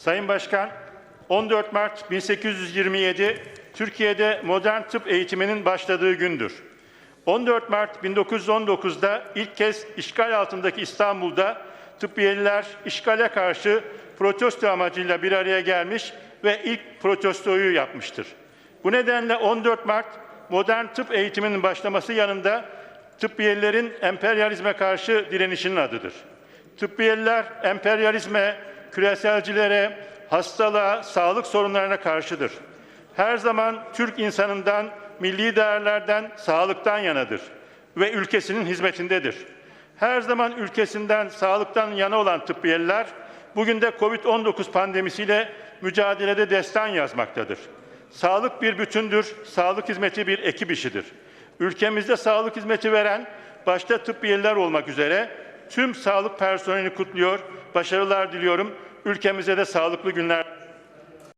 Sayın Başkan, 14 Mart 1827 Türkiye'de modern tıp eğitiminin başladığı gündür. 14 Mart 1919'da ilk kez işgal altındaki İstanbul'da tıbbiyeliler işgale karşı protesto amacıyla bir araya gelmiş ve ilk protestoyu yapmıştır. Bu nedenle 14 Mart modern tıp eğitiminin başlaması yanında tıbbiyelilerin emperyalizme karşı direnişinin adıdır. Tıbbiyeliler emperyalizme, küreselcilere, hastalığa, sağlık sorunlarına karşıdır. Her zaman Türk insanından, milli değerlerden, sağlıktan yanadır ve ülkesinin hizmetindedir. Her zaman ülkesinden, sağlıktan yana olan tıbbiyeliler, bugün de Covid-19 pandemisiyle mücadelede destan yazmaktadır. Sağlık bir bütündür, sağlık hizmeti bir ekip işidir. Ülkemizde sağlık hizmeti veren, başta tıbbiyeliler olmak üzere tüm sağlık personelini kutluyor, başarılar diliyorum. Ülkemize de sağlıklı günler